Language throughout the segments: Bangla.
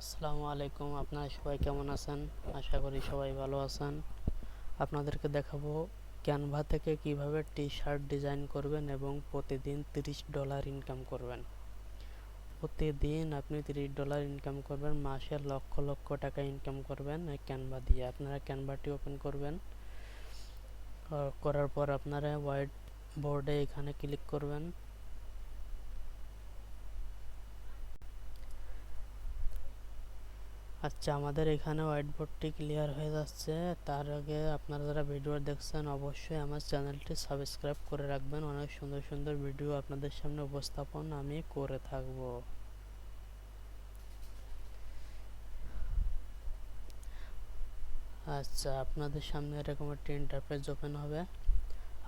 আসসালামু আলাইকুম। আপনারা সবাই কেমন আছেন? আশা করি সবাই ভালো আছেন। আপনাদেরকে দেখাবো ক্যানভা থেকে কীভাবে টি শার্ট ডিজাইন করবেন এবং প্রতিদিন তিরিশ ডলার ইনকাম করবেন। প্রতিদিন আপনি তিরিশ ডলার ইনকাম করবেন, মাসে লক্ষ লক্ষ টাকা ইনকাম করবেন এই ক্যানভা দিয়ে। আপনারা ক্যানভাটি ওপেন করবেন। করার পর আপনারা হোয়াইট বোর্ডে এখানে ক্লিক করবেন। আচ্ছা আমাদের এখানে হোয়াইট বোর্ডটি ক্লিয়ার হয়ে যাচ্ছে। তার আগে আপনারা যারা ভিডিও দেখছেন, অবশ্যই আমার চ্যানেলটি সাবস্ক্রাইব করে রাখবেন। অনেক সুন্দর সুন্দর ভিডিও আপনাদের সামনে উপস্থাপন আমি করে থাকব। আচ্ছা আপনাদের সামনে এরকম একটি ইন্টারফেস ওপেন হবে।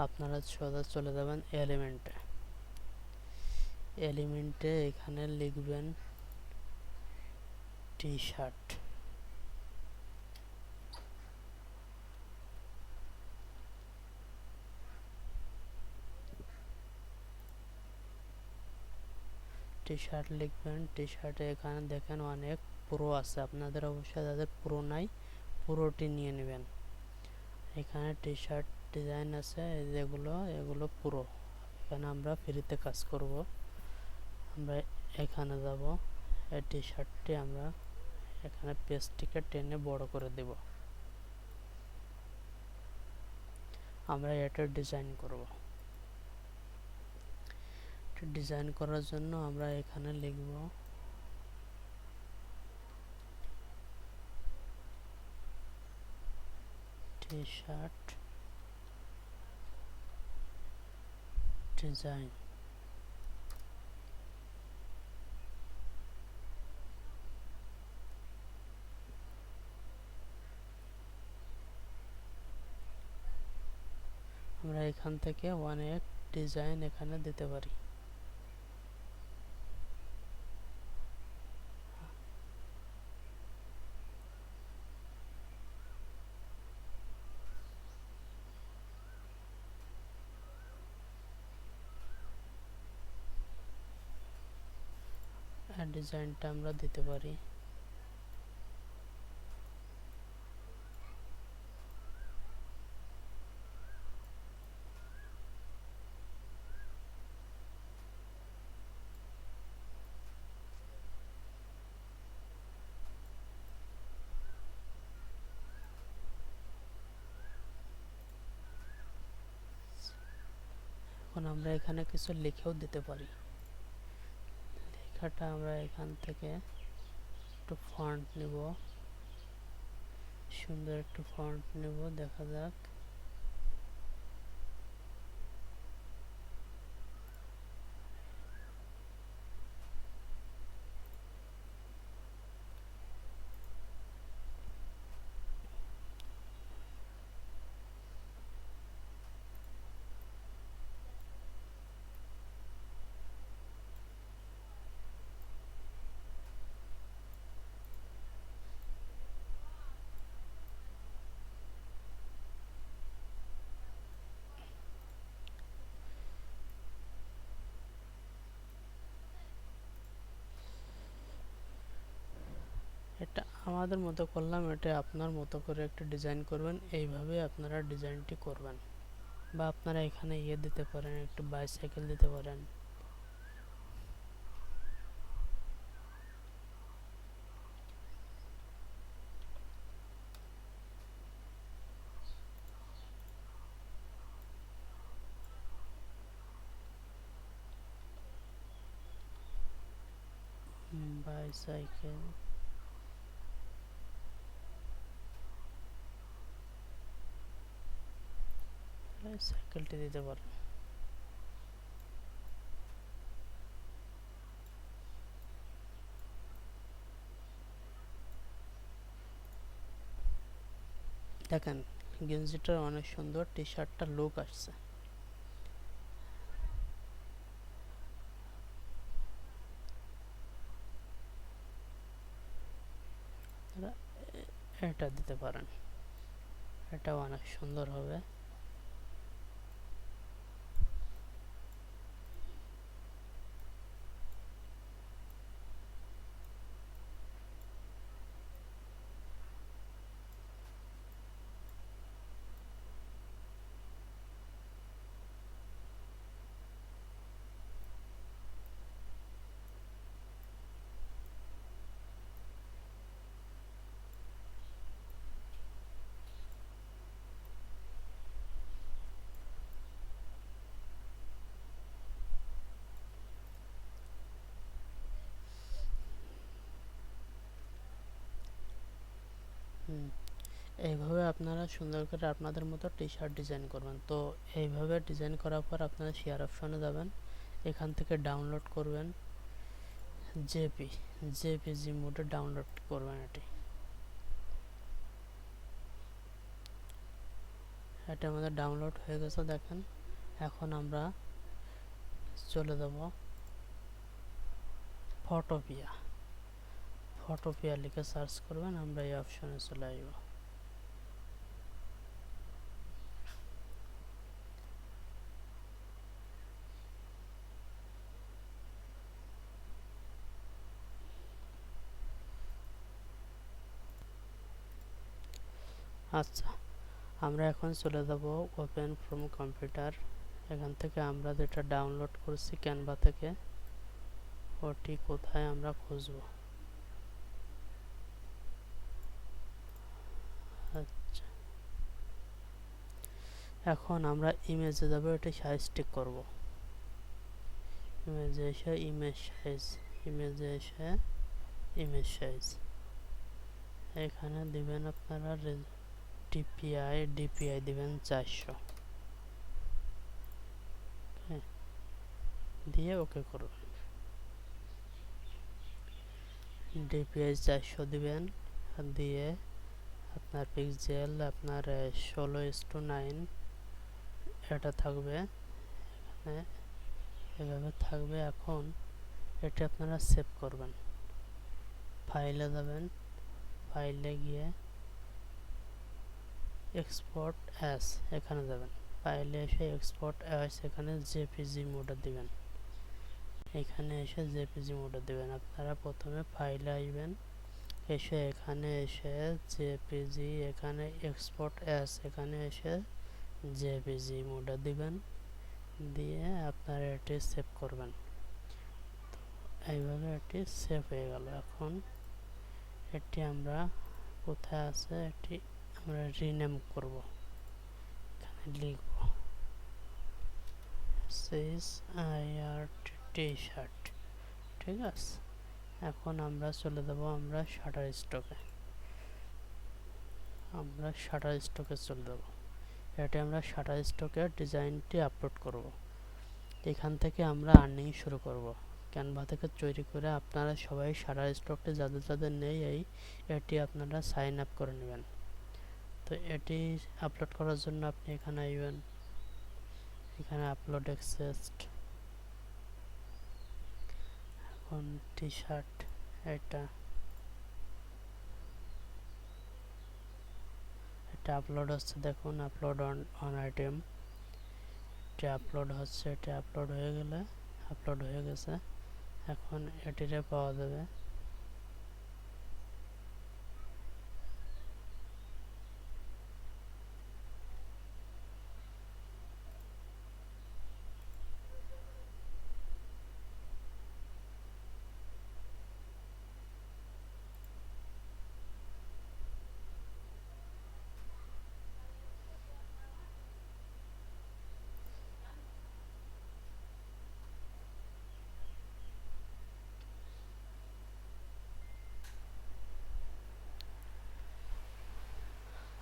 আপনারা সোজা চলে যাবেন এলিমেন্টে এলিমেন্টে এখানে লিখবেন টি শার্ট টি শার্ট লিখবেন। টি শার্টে এখানে দেখেন অনেক পুরো আছে। আপনাদের অবশ্যই যাদের পুরো নাই, পুরোটি নিয়ে নেবেন। এখানে টি শার্ট ডিজাইন আছে যেগুলো, এগুলো পুরো। এখানে আমরা ফ্রিতে কাজ করব। আমরা এখানে যাব। এই টি শার্টটি আমরা এখানে পেজটিকে টেনে বড় করে দেব। আমরা এটা ডিজাইন করব। ডিজাইন করার জন্য আমরা এখানে লিখব টি শার্ট ডিজাইন আমরা এখান থেকে অনেক ডিজাইন এখানে দিতে পারি। ডিজাইনটা আমরা দিতে পারি। এখন আমরা এখানে কিছু লিখেও দিতে পারি। লেখাটা আমরা এখান থেকে একটু ফন্ট নেব। সুন্দর একটু ফন্ট নেব, দেখা যাক এটা আমাদের মতো করলাম, এটা আপনার মতো করে একটা ডিজাইন করবেন, এইভাবে আপনারা ডিজাইনটি করবেন। বা আপনারা এখানে ইয়ে দিতে পারেন, একটু বাইসাইকেল দিতে পারেন। বাইসাইকেল সাইকেলটি দিতে পারেন দেখেন গেঞ্জিটার অনেক সুন্দর টি শার্টটা লুক আসছে এটা দিতে পারেন। এটা অনেক সুন্দর হবে। এইভাবে আপনারা সুন্দর করে আপনাদের মতো টি শার্ট ডিজাইন করবেন। তো এইভাবে ডিজাইন করার পর আপনারা শেয়ার অপশনে যাবেন। এখান থেকে ডাউনলোড করবেন জেপি জেপিজি মোডে ডাউনলোড করবেন এটি। এটা আমাদের ডাউনলোড হয়ে গেছে, দেখেন। এখন আমরা চলে যাব ফটোপিয়া ফটোপিয়া লিখে সার্চ করবেন, আমরা এই অপশনে চলে আসব। আচ্ছা আমরা এখন চলে যাব ওপেন ফ্রম কম্পিউটার এখান থেকে আমরা যেটা ডাউনলোড করছি ক্যানভা থেকে, ওটি কোথায় আমরা খুঁজব আচ্ছা এখন আমরা ইমেজে যাব, এটি সাইজ ঠিক করব। ইমেজে এসে ইমেজ সাইজ ইমেজে এসে ইমেজ সাইজ এখানে দিবেন আপনারা ডিপিআই ডিপিআই দিবেন চারশো। দিয়ে ওকে করুন ডিপিআই চারশো দিবেন, দিয়ে আপনার পিক্সেল আপনার ষোলো ইস টু নাইন এটা থাকবে এখানে। এভাবে থাকবে এখন। এটা আপনারা সেভ করবেন। ফাইলে যাবেন। ফাইলে গিয়ে এক্সপোর্ট অ্যাস এখানে যাবেন। ফাইলে এসে এক্সপোর্ট অ্যাস এখানে জেপিজি মোডে দিবেন। এখানে এসে জেপিজি মোডে দিবেন। আপনারা প্রথমে ফাইলে আসবেন। এসে এখানে এসে জেপিজি এখানে এক্সপোর্ট অ্যাস এখানে এসে জেপিজি মোডে দিবেন, দিয়ে আপনারা এটি সেভ করবেন। এইভাবে এটি সেভ হয়ে গেল। এখন এটি আমরা কোথায় আছে এটি আমরা রিনেম করব। এখানে লিখব সিস আই আর টি শার্ট ঠিক আছে? এখন আমরা চলে যাব আমরা শাটার স্টকে আমরা শাটার স্টকে চলে যাব। এটা আমরা শাটার স্টকের ডিজাইনটি আপলোড করব। এখান থেকে আমরা আর্নিং শুরু করব। ক্যানভা থেকে তৈরি করে আপনারা সবাই শাটার স্টকটি যাদের যাদের নেই এই এটি আপনারা সাইন আপ করে নেবেন। তো এটি আপলোড করার জন্য আপনি এখানে আসবেন এখানে আপলোড এক্সেস্ট এখন টি শার্ট এটা। এটা আপলোড হচ্ছে, দেখুন আপলোড অন অন আইটেম এটি আপলোড হচ্ছে, এটি আপলোড হয়ে গেলে আপলোড হয়ে গেছে। এখন এটিরে পাওয়া যাবে।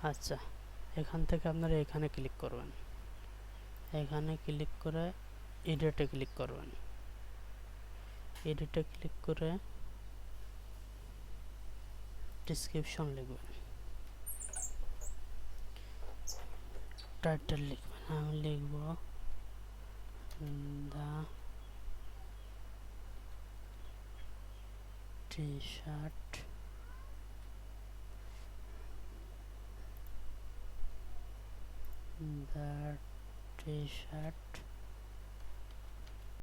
আচ্ছা এখান থেকে আপনারা এখানে ক্লিক করবেন। এখানে ক্লিক করে এডিটে ক্লিক করবেন। এডিটে ক্লিক করে ডিসক্রিপশন লিখবেন। টাইটেল লিখবেন। আমি লিখব দা টি শার্ট the t-shirt